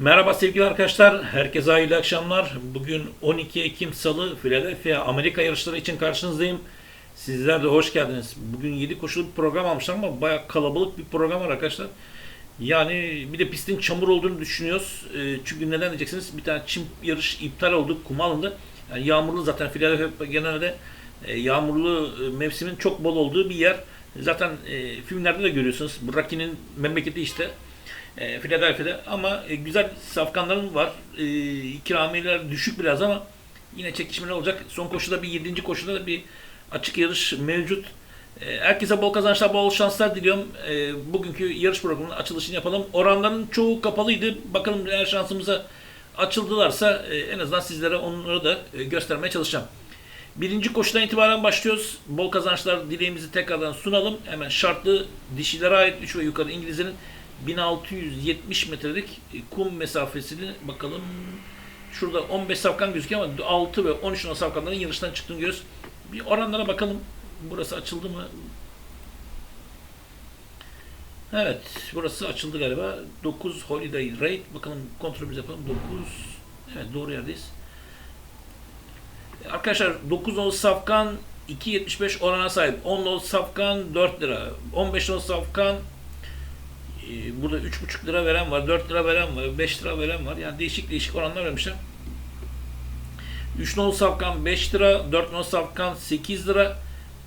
Merhaba sevgili arkadaşlar, herkese hayırlı akşamlar. Bugün 12 Ekim Salı, Philadelphia Amerika yarışları için karşınızdayım. Sizler de hoş geldiniz. Bugün 7 koşulu bir program almışlar ama bayağı kalabalık bir program var arkadaşlar. Yani bir de pistin çamur olduğunu düşünüyoruz. Ee, çünkü neden diyeceksiniz? Bir tane çim yarış iptal oldu, kum alındı. Yani yağmurlu zaten Philadelphia genelde e, yağmurlu e, mevsimin çok bol olduğu bir yer. Zaten e, filmlerde de görüyorsunuz. Rocky'nin memleketi işte e, Philadelphia'da ama e, güzel safkanların var. E, ikramiyeler düşük biraz ama yine çekişmeli olacak. Son koşuda bir 7. koşuda da bir açık yarış mevcut. E, herkese bol kazançlar, bol şanslar diliyorum. E, bugünkü yarış programının açılışını yapalım. Oranların çoğu kapalıydı. Bakalım eğer şansımıza açıldılarsa e, en azından sizlere onları da e, göstermeye çalışacağım. Birinci koşudan itibaren başlıyoruz. Bol kazançlar dileğimizi tekrardan sunalım. Hemen şartlı dişilere ait 3 ve yukarı İngilizlerin 1670 metrelik kum mesafesini bakalım. Şurada 15 safkan gözüküyor ama 6 ve 13 numaralı safkanların yarıştan çıktığını görüyoruz. Bir oranlara bakalım. Burası açıldı mı? Evet, burası açıldı galiba. 9 Holiday Rate. Bakalım kontrolümüzü yapalım. 9. Evet, doğru yerdeyiz. Arkadaşlar 9 nolu safkan 2.75 orana sahip. 10 nolu safkan 4 lira. 15 nolu safkan e, burada 3.5 lira veren var, 4 lira veren var, 5 lira veren var. Yani değişik değişik oranlar vermişler. 3 nolu safkan 5 lira, 4 nolu safkan 8 lira,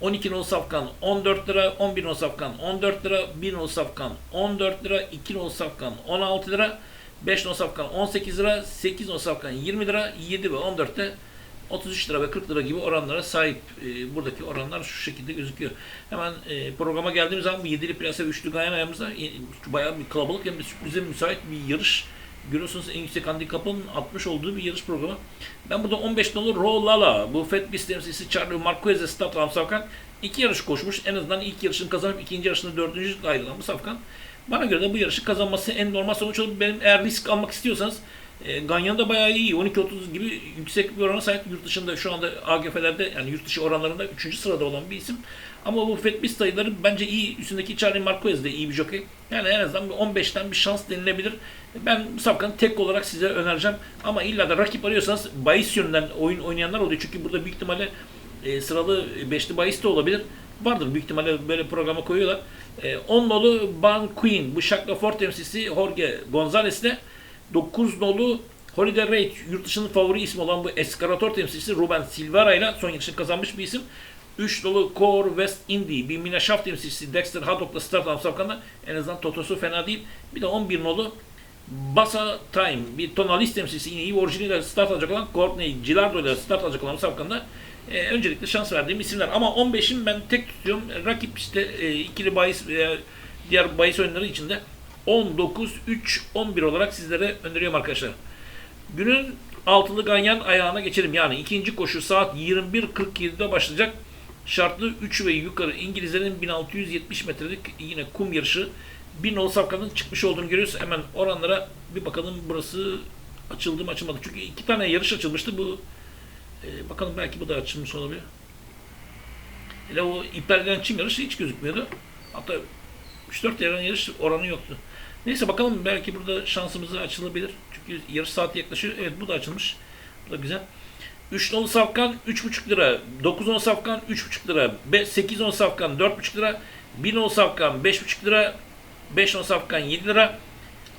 12 nolu safkan 14 lira, 11 nolu safkan 14 lira, 1 nolu safkan 14 lira, 2 nolu safkan 16 lira, 5 nolu safkan 18 lira, 8 nolu safkan 20 lira, 7 ve 14'te 33 lira ve 40 lira gibi oranlara sahip. E, buradaki oranlar şu şekilde gözüküyor. Hemen e, programa geldiğimiz zaman bu yedili plase ve üçlü gayen ayağımızda e, bayağı bir kalabalık hem de sürprize müsait bir yarış. Görüyorsunuz en yüksek handikapın 60 olduğu bir yarış programı. Ben burada 15 dolu Rolala, bu Fat Beast temsilcisi Charlie Marquez'e start alan Safkan iki yarış koşmuş. En azından ilk yarışını kazanıp ikinci yarışında dördüncü ayrılan bu Safkan. Bana göre de bu yarışı kazanması en normal sonuç olur. Benim eğer risk almak istiyorsanız e, Ganyan da bayağı iyi. 12-30 gibi yüksek bir orana sahip. Yurt dışında şu anda AGF'lerde yani yurt dışı oranlarında 3. sırada olan bir isim. Ama bu Fetbis sayıları bence iyi. Üstündeki Charlie Marquez de iyi bir jockey. Yani en azından bir 15'ten bir şans denilebilir. Ben safkanı tek olarak size önereceğim. Ama illa da rakip arıyorsanız bahis yönünden oyun oynayanlar oluyor. Çünkü burada büyük ihtimalle e, sıralı 5'li bahis de olabilir. Vardır büyük ihtimalle böyle programa koyuyorlar. E, 10 nolu Ban Queen. Bu Shaka Ford temsilcisi Jorge Gonzalez ile 9 nolu Holiday Rate yurt dışının favori ismi olan bu Escalator temsilcisi Ruben Silvera ile son yarışını kazanmış bir isim. 3 dolu Core West Indy, bir Mina Shaft temsilcisi Dexter Haddock'la start alan en azından totosu fena değil. Bir de 11 nolu Basa Time, bir tonalist temsilcisi yine iyi orijiniyle start alacak olan Courtney Gilardo ile start alacak olan safkanda e, öncelikle şans verdiğim isimler. Ama 15'in ben tek tutuyorum. Rakip işte e, ikili bahis veya diğer bahis oyunları içinde 19, 3, 11 olarak sizlere öneriyorum arkadaşlar. Günün altılı ganyan ayağına geçelim. Yani ikinci koşu saat 21.47'de başlayacak. Şartlı 3 ve yukarı İngilizlerin 1670 metrelik yine kum yarışı. Bir nol safkanın çıkmış olduğunu görüyoruz. Hemen oranlara bir bakalım burası açıldı mı açılmadı. Çünkü iki tane yarış açılmıştı. Bu e, bakalım belki bu da açılmış olabilir. Hele o iptal edilen çim yarışı hiç gözükmüyordu. Hatta 3-4 yarın yarış oranı yoktu. Neyse bakalım belki burada şansımız açılabilir. Çünkü yarış saati yaklaşıyor. Evet bu da açılmış. Bu da güzel. 3 nolu safkan 3,5 lira. 9 nolu safkan 3,5 lira. 8 nolu safkan 4,5 lira. 1 nolu safkan 5,5 lira. 5 nolu safkan 7 lira.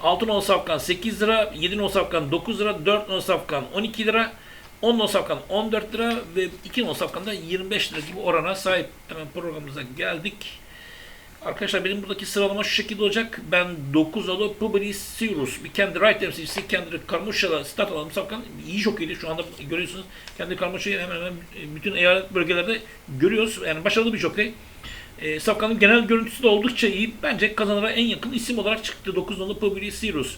6 nolu safkan 8 lira. 7 nolu safkan 9 lira. 4 nolu safkan 12 lira. 10 nolu safkan 14 lira ve 2 nolu safkan da 25 lira gibi orana sahip. Hemen programımıza geldik. Arkadaşlar benim buradaki sıralama şu şekilde olacak. Ben 9 alı Publius Sirius, bir kendi right temsilcisi, kendi Karmuşa'da start alalım. Safkan iyi jokeydi şu anda görüyorsunuz. Kendi Karmuşa'yı hemen hemen bütün eyalet bölgelerde görüyoruz. Yani başarılı bir jokey. E, Safkan'ın genel görüntüsü de oldukça iyi. Bence kazanara en yakın isim olarak çıktı 9 nolu Publius Sirius.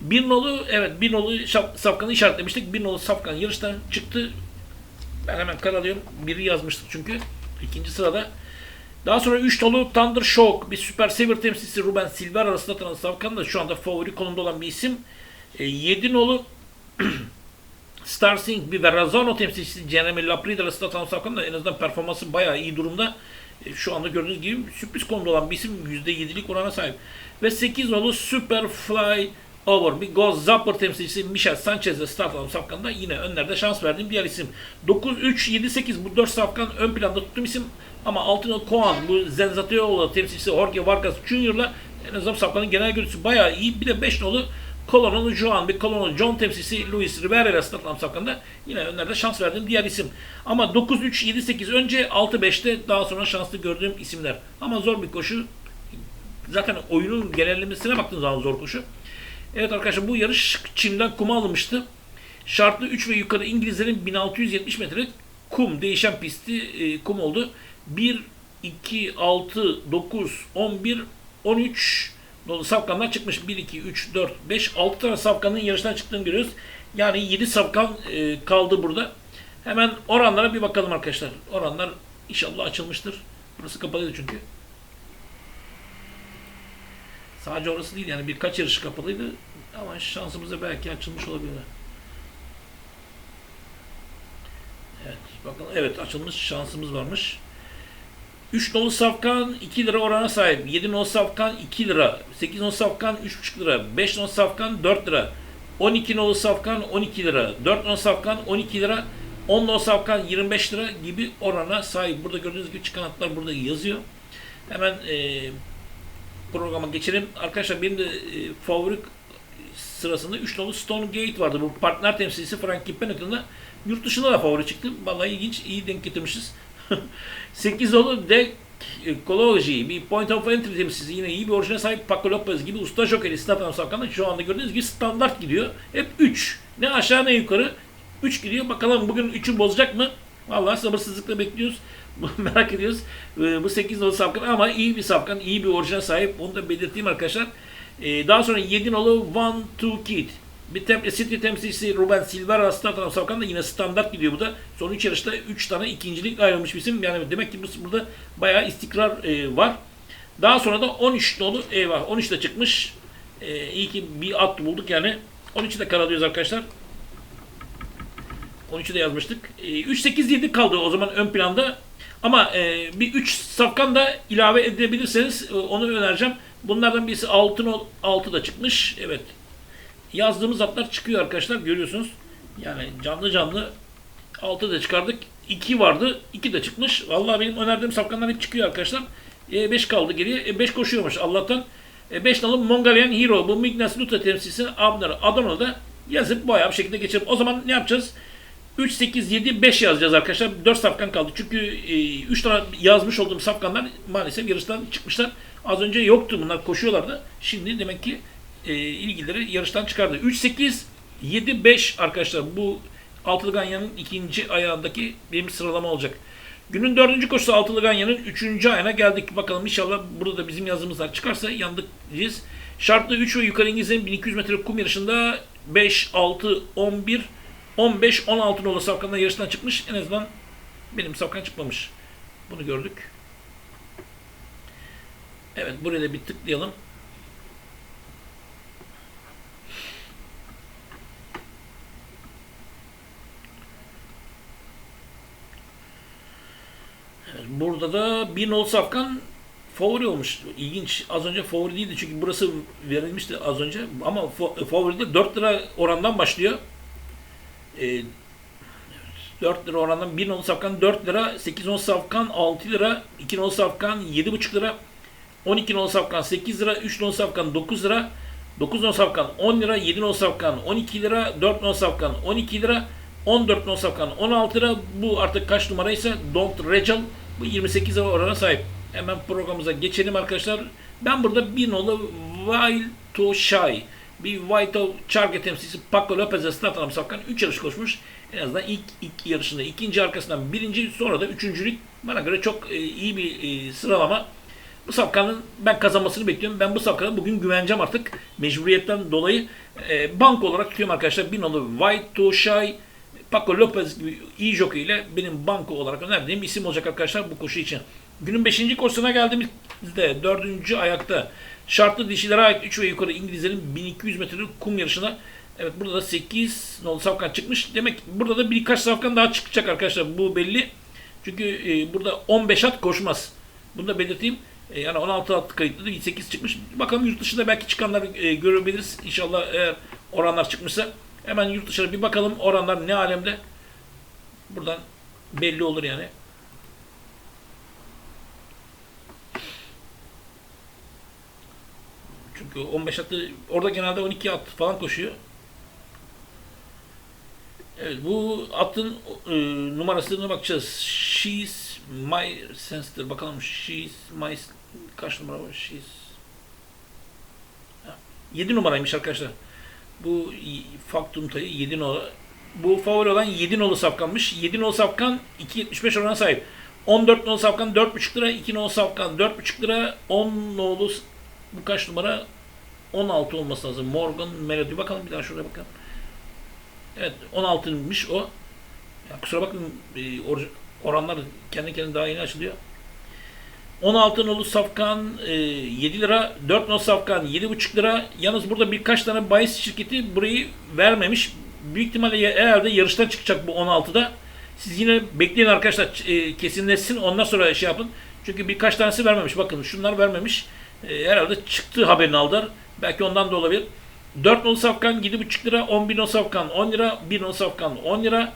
Bir nolu, evet bir nolu Safkan'ı işaretlemiştik. Bir nolu Safkan yarıştan çıktı. Ben hemen karalıyorum. Biri yazmıştık çünkü. İkinci sırada daha sonra 3 dolu Thunder Shock, bir Super Saver temsilcisi Ruben Silver arasında tanınan Savkan da şu anda favori konumda olan bir isim. E, 7 nolu Star Sing, bir Verrazano temsilcisi Jeremy Laprid arasında tanınan Savkan da en azından performansı bayağı iyi durumda. E, şu anda gördüğünüz gibi sürpriz konumda olan bir isim %7'lik orana sahip. Ve 8 nolu Superfly over bir Goz Zapper temsilcisi Michel Sanchez'le start alan safkanda yine önlerde şans verdiğim diğer isim. 9-3-7-8 bu 4 safkan ön planda tuttuğum isim ama Altino Koan bu Zenzatioğlu temsilcisi Jorge Vargas Jr.'la en azından safkanın genel görüntüsü bayağı iyi. Bir de 5 nolu Colonel Juan, bir Colonel John temsilcisi Luis Rivera ile start alan safkanda yine önlerde şans verdiğim diğer isim. Ama 9-3-7-8 önce 6-5'te daha sonra şanslı gördüğüm isimler. Ama zor bir koşu. Zaten oyunun genellemesine baktığınız zaman zor koşu. Evet arkadaşlar bu yarış Çin'den kuma alınmıştı. Şartlı 3 ve yukarı İngilizlerin 1670 metre kum değişen pisti e, kum oldu. 1, 2, 6, 9, 11, 13 dolu safkanlar çıkmış. 1, 2, 3, 4, 5, 6 tane safkanın yarıştan çıktığını görüyoruz. Yani 7 safkan e, kaldı burada. Hemen oranlara bir bakalım arkadaşlar. Oranlar inşallah açılmıştır. Burası kapalıydı çünkü. Sadece orası değil yani birkaç yarış kapalıydı ama şansımıza belki açılmış olabilir. Evet bakalım evet açılmış şansımız varmış. 3 nolu safkan 2 lira orana sahip. 7 nolu safkan 2 lira. 8 nolu safkan 3,5 lira. 5 nolu safkan 4 lira. 12 nolu safkan 12 lira. 4 nolu safkan 12 lira. 10 nolu safkan 25 lira gibi orana sahip. Burada gördüğünüz gibi çıkan hatlar burada yazıyor. Hemen e, programa geçelim. Arkadaşlar benim de e, favori sırasında 3 nolu Stone Gate vardı. Bu partner temsilcisi Frank Kippenet'ın yurt dışında da favori çıktı. Vallahi ilginç, iyi denk getirmişiz. 8 nolu Deck Ecology, bir point of entry temsilcisi yine iyi bir orijine sahip Paco Lopez gibi usta jokeri Stefan Savkan'da şu anda gördüğünüz gibi standart gidiyor. Hep 3. Ne aşağı ne yukarı 3 gidiyor. Bakalım bugün 3'ü bozacak mı? Vallahi sabırsızlıkla bekliyoruz. Merak ediyoruz. Ee, bu 8 nolu safkan ama iyi bir safkan, iyi bir orijine sahip. Onu da belirteyim arkadaşlar. Ee, daha sonra 7 nolu One Two Kid. Bir tem City temsilcisi Ruben Silvera start safkan da yine standart gidiyor bu da. Son 3 yarışta 3 tane ikincilik ayrılmış bir isim. Yani demek ki bu, burada bayağı istikrar e, var. Daha sonra da 13 nolu eyvah 13 de çıkmış. E, iyi ki bir at bulduk yani. 13'ü de karalıyoruz arkadaşlar. 13'ü de yazmıştık. E, 3 8 7 kaldı o zaman ön planda. Ama e, bir 3 safkan da ilave edebilirseniz e, onu önereceğim. Bunlardan birisi altın 6 da çıkmış. Evet. Yazdığımız atlar çıkıyor arkadaşlar görüyorsunuz. Yani canlı canlı 6 da çıkardık. 2 vardı. 2 de çıkmış. Vallahi benim önerdiğim safkanlar hep çıkıyor arkadaşlar. 5 e, kaldı geriye. 5 e, koşuyormuş Allah'tan. 5 e, nalım Mongolian Hero. Bu Mignas Luta temsilcisi Abner Adona'da yazıp bayağı bir şekilde geçelim. O zaman ne yapacağız? 3, 8, 7, 5 yazacağız arkadaşlar. 4 safkan kaldı. Çünkü 3 tane yazmış olduğum safkanlar maalesef yarıştan çıkmışlar. Az önce yoktu bunlar koşuyorlardı. Şimdi demek ki e, ilgileri yarıştan çıkardı. 3, 8, 7, 5 arkadaşlar bu Altılı Ganyan'ın ikinci ayağındaki benim sıralama olacak. Günün dördüncü koşusu Altılı Ganyan'ın üçüncü ayağına geldik. Bakalım inşallah burada da bizim yazdığımızlar çıkarsa yandık diyeceğiz. Şartlı 3 ve yukarı İngilizlerin 1200 metre kum yarışında 5, 6, 11, 15, 16 nolu safkanlar yarıştan çıkmış. En azından benim safkan çıkmamış. Bunu gördük. Evet buraya da bir tıklayalım. Burada da bir nol safkan favori olmuş. İlginç. Az önce favori değildi çünkü burası verilmişti az önce. Ama favoride 4 lira orandan başlıyor. E, 4 lira orandan 1 nol safkan 4 lira, 8 nol safkan 6 lira, 2 nol safkan 7,5 lira, 12 nol safkan 8 lira, 3 nol safkan 9 lira, 9 nol safkan 10 lira, 7 nol safkan 12 lira, 4 nol safkan 12 lira, 14 nol safkan 16 lira. Bu artık kaç numaraysa Don't Regal bu 28 orana sahip. Hemen programımıza geçelim arkadaşlar. Ben burada bir nolu Wild to Shy bir White Charge temsilcisi Paco Lopez'e start alan Safkan 3 yarış koşmuş. En azından ilk, ilk yarışında ikinci arkasından birinci sonra da üçüncülük bana göre çok e, iyi bir e, sıralama. Bu safkanın ben kazanmasını bekliyorum. Ben bu safkanı bugün güveneceğim artık. Mecburiyetten dolayı e, banko olarak tutuyorum arkadaşlar. Bir nolu White to Shy Paco Lopez gibi iyi jockey ile benim banko olarak önerdiğim isim olacak arkadaşlar bu koşu için. Günün 5. koşusuna geldiğimizde 4. ayakta şartlı dişilere ait 3 ve yukarı İngilizlerin 1200 metrelik kum yarışına Evet burada da 8 nolu safkan çıkmış. Demek burada da birkaç safkan daha çıkacak arkadaşlar. Bu belli. Çünkü e, burada 15 at koşmaz. Bunu da belirteyim. E, yani 16 attı kayıtlı 8 çıkmış. Bakalım yurt dışında belki çıkanları e, görebiliriz. İnşallah eğer oranlar çıkmışsa. Hemen yurt dışına bir bakalım oranlar ne alemde. Buradan belli olur yani. Çünkü 15 attı orada genelde 12 at falan koşuyor. Evet bu attın e, numarasına bakacağız. She's my sensitive. Bakalım she's my kaç numara var? She's 7 numaraymış arkadaşlar. Bu Faktum tayı 7 numara. Bu favori olan 7 nolu safkanmış. 7 nolu safkan 2.75 orana sahip. 14 nolu safkan 4.5 lira, 2 nolu safkan 4.5 lira, 10 nolu bu kaç numara? 16 olması lazım. Morgan Melody. Bakalım bir daha şuraya bakalım. Evet 16'mış o. Ya kusura bakmayın e, or- oranlar kendi kendine daha yeni açılıyor. 16 nolu safkan e, 7 lira, 4 nolu safkan 7,5 lira. Yalnız burada birkaç tane bahis şirketi burayı vermemiş. Büyük ihtimalle herhalde yarıştan çıkacak bu 16'da. Siz yine bekleyin arkadaşlar e, kesinleşsin ondan sonra şey yapın. Çünkü birkaç tanesi vermemiş. Bakın şunlar vermemiş. E, herhalde çıktı haberini aldılar. Belki ondan da olabilir. 4 nolu safkan 7,5 lira, 11 nolu safkan 10 lira, 1 nolu safkan 10 lira,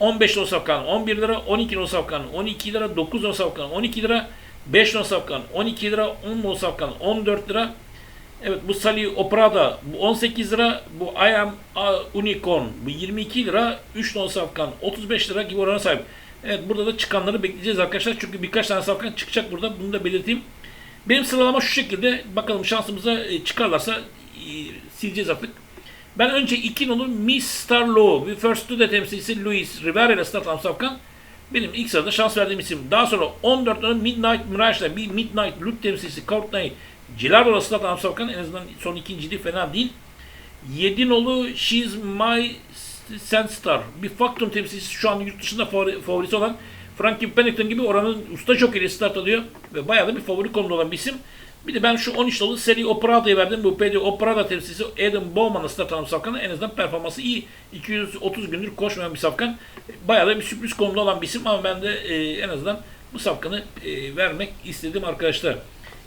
15 nolu safkan 11 lira, 12 nolu safkan 12 lira, 9 nolu safkan 12 lira, 5 nolu safkan 12 lira, 10 nolu safkan 14 lira. Evet bu Sally Oprada bu 18 lira, bu I Am a Unicorn bu 22 lira, 3 nolu safkan 35 lira gibi orana sahip. Evet burada da çıkanları bekleyeceğiz arkadaşlar çünkü birkaç tane safkan çıkacak burada bunu da belirteyim. Benim sıralama şu şekilde. Bakalım şansımıza e, çıkarlarsa e, sileceğiz artık. Ben önce 2 nolu Miss Star Law ve First Studio temsilcisi Luis Rivera ile start alan safkan benim ilk sırada şans verdiğim isim. Daha sonra 14 nolu Midnight Mirage ile bir Midnight Loot temsilcisi Courtney Gilardo ile start alan safkan en azından son ikinciliği fena değil. 7 nolu She's My Sandstar bir Factum temsilcisi şu an yurt dışında favori- favorisi olan Frankie Pennington gibi oranın usta jockey'le start alıyor ve bayağı da bir favori konumda olan bir isim. Bir de ben şu 13 dolu seri Operada'ya verdim. Bu PD Operada temsilcisi Adam Bowman'la start alan bir safkan. En azından performansı iyi. 230 gündür koşmayan bir safkan. Bayağı da bir sürpriz konumda olan bir isim ama ben de e, en azından bu safkanı e, vermek istedim arkadaşlar.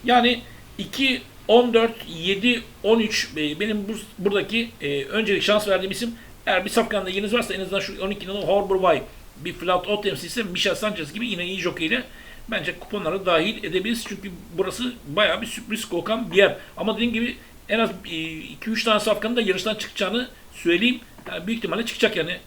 Yani 2, 14, 7, 13 e, benim bu, buradaki e, öncelik şans verdiğim isim. Eğer bir safkanda yeriniz varsa en azından şu 12 numaralı Harbor Way bir flat out temsilcisi Michel Sanchez gibi yine iyi jockey'le bence kuponlara dahil edebiliriz. Çünkü burası bayağı bir sürpriz kokan bir yer. Ama dediğim gibi en az 2-3 tane safkanın da yarıştan çıkacağını söyleyeyim. Yani büyük ihtimalle çıkacak yani.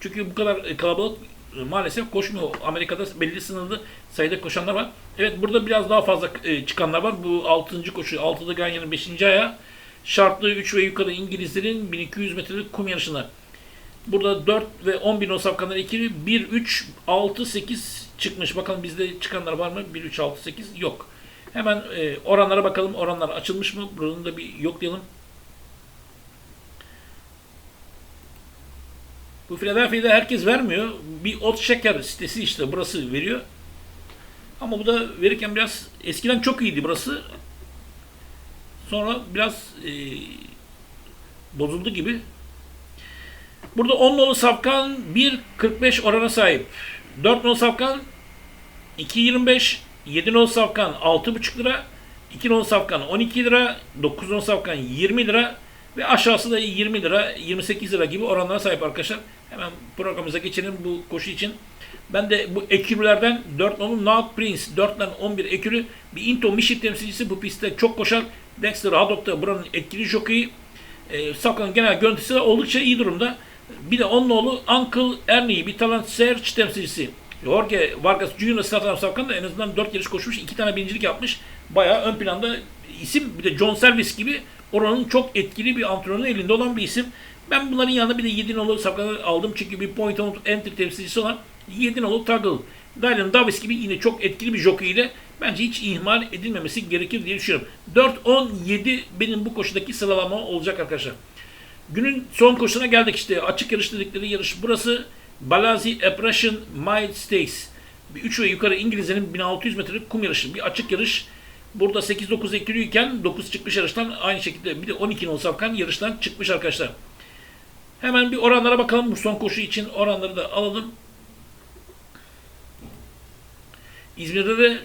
Çünkü bu kadar e, kalabalık e, maalesef koşmuyor. Amerika'da belli sınırlı sayıda koşanlar var. Evet burada biraz daha fazla e, çıkanlar var. Bu 6. koşu 6'da Ganyan'ın 5. aya şartlı 3 ve yukarı İngilizlerin 1200 metrelik kum yarışına. Burada 4 ve 10 bin o safkanlar ikili 1, 3, 6, 8 çıkmış. Bakalım bizde çıkanlar var mı? 1, 3, 6, 8 yok. Hemen e, oranlara bakalım. Oranlar açılmış mı? Buranın da bir yoklayalım. Bu Philadelphia'da herkes vermiyor. Bir ot şeker sitesi işte burası veriyor. Ama bu da verirken biraz eskiden çok iyiydi burası. Sonra biraz e, bozuldu gibi. Burada 10 nolu safkan 1.45 orana sahip. 4 nolu safkan 2.25, 7 nolu safkan 6.5 lira, 2 nolu safkan 12 lira, 9 nolu safkan 20 lira ve aşağısı da 20 lira, 28 lira gibi oranlara sahip arkadaşlar. Hemen programımıza geçelim bu koşu için. Ben de bu ekürülerden 4 nolu Naut Prince, 4'ten 11 ekürü bir Into Mişit temsilcisi bu pistte çok koşan Dexter Haddock da buranın etkili jokeyi. E, Safkan'ın genel görüntüsü de oldukça iyi durumda. Bir de onun oğlu Uncle Ernie, bir talent search temsilcisi. Jorge Vargas Jr. Startup Safkan da en azından 4 yarış koşmuş, 2 tane birincilik yapmış. Bayağı ön planda isim. Bir de John Servis gibi oranın çok etkili bir antrenörün elinde olan bir isim. Ben bunların yanında bir de 7 nolu Safkan'ı aldım. Çünkü bir point of entry temsilcisi olan 7 nolu Tuggle. Dylan Davis gibi yine çok etkili bir jockey ile bence hiç ihmal edilmemesi gerekir diye düşünüyorum. 4-10-7 benim bu koşudaki sıralama olacak arkadaşlar. Günün son koşusuna geldik işte. Açık yarış dedikleri yarış burası. Balazi Oppression Mile Stakes. 3 ve yukarı İngilizlerin 1600 metrelik kum yarışı. Bir açık yarış. Burada 8-9 ekiliyken 9 çıkmış yarıştan aynı şekilde bir de 12 nol safkan yarıştan çıkmış arkadaşlar. Hemen bir oranlara bakalım. Bu son koşu için oranları da alalım. İzmir'de de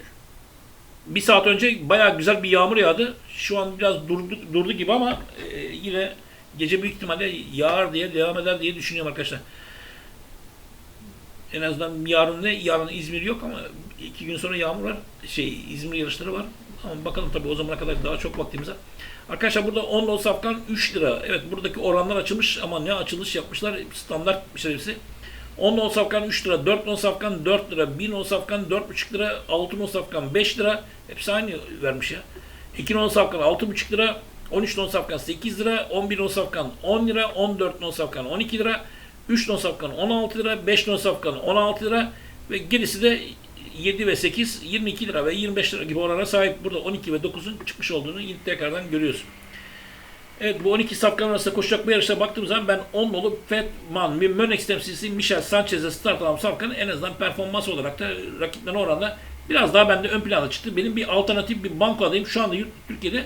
bir saat önce bayağı güzel bir yağmur yağdı. Şu an biraz durdu, durdu gibi ama e, yine gece büyük ihtimalle yağar diye devam eder diye düşünüyorum arkadaşlar. En azından yarın ne? Yarın İzmir yok ama iki gün sonra yağmur var. Şey İzmir yarışları var. Ama bakalım tabii o zamana kadar daha çok vaktimiz var. Arkadaşlar burada 10 lot safkan 3 lira. Evet buradaki oranlar açılmış ama ne açılış yapmışlar standart bir şey hepsi. 10 lot safkan 3 lira, 4 lot safkan 4 lira, 1000 lot safkan 4,5 lira, 6 lot safkan 5 lira. Hepsi aynı vermiş ya. 2 lot safkan 6,5 lira, 13 lot safkan 8 lira, 11 lot safkan 10 lira, 14 lot safkan 12 lira, 3 non safkan 16 lira, 5 non safkan 16 lira ve gerisi de 7 ve 8, 22 lira ve 25 lira gibi orana sahip. Burada 12 ve 9'un çıkmış olduğunu yine tekrardan görüyoruz. Evet bu 12 safkan arasında koşacak bir yarışa baktığım zaman ben 10 nolu Fetman, Mönex temsilcisi Michel Sanchez'e start alan safkanın en azından performans olarak da rakiplerine oranla biraz daha bende ön plana çıktı. Benim bir alternatif bir banko adayım. Şu anda Türkiye'de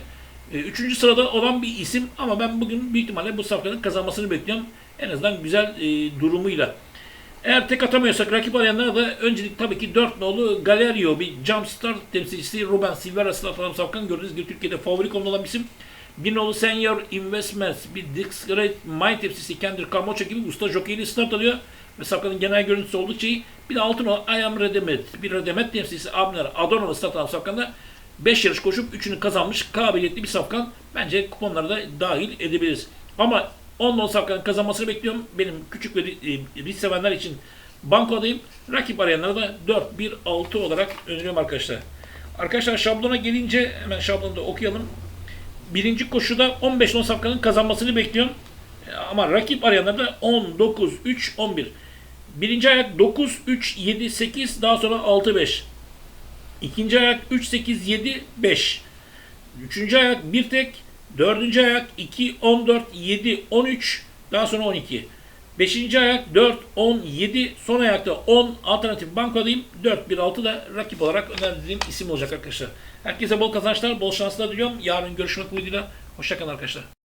3. sırada olan bir isim ama ben bugün büyük ihtimalle bu safkanın kazanmasını bekliyorum. En azından güzel e, durumuyla. Eğer tek atamıyorsak rakip arayanlara da öncelik tabii ki 4 nolu Galerio bir Jumpstart temsilcisi Ruben Silvera Safkan Safkan gördüğünüz gibi Türkiye'de favori konu olan bir isim. Bir nolu Senior Investments, bir Discreet Mind temsilcisi Kendrick Camacho gibi usta jokeyli start alıyor. Ve Safkan'ın genel görüntüsü oldukça iyi. Bir de altın o I am Redemet, bir Redemet temsilcisi Abner Adorno'la start alan Safkan'da 5 yarış koşup 3'ünü kazanmış kabiliyetli bir Safkan. Bence kuponlara da dahil edebiliriz. Ama 10 non Safkan'ın kazanmasını bekliyorum. Benim küçük ve e, risk sevenler için bankodayım. Rakip arayanlara da 4-1-6 olarak öneriyorum arkadaşlar. Arkadaşlar şablona gelince hemen şablonu da okuyalım. Birinci koşuda 15 non Safkan'ın kazanmasını bekliyorum. E, Ama rakip arayanlara da 10, 9, 3, 11. Birinci ayak 9, 3, 7, 8 daha sonra 6, 5. İkinci ayak 3, 8, 7, 5. Üçüncü ayak bir tek. Dördüncü ayak 2, 14, 7, 13. Daha sonra 12. Beşinci ayak 4, 10, 7. Son ayakta 10 alternatif bankodayım. 4, 1, 6 da rakip olarak önerdiğim isim olacak arkadaşlar. Herkese bol kazançlar, bol şanslar diliyorum. Yarın görüşmek umuduyla. Hoşçakalın arkadaşlar.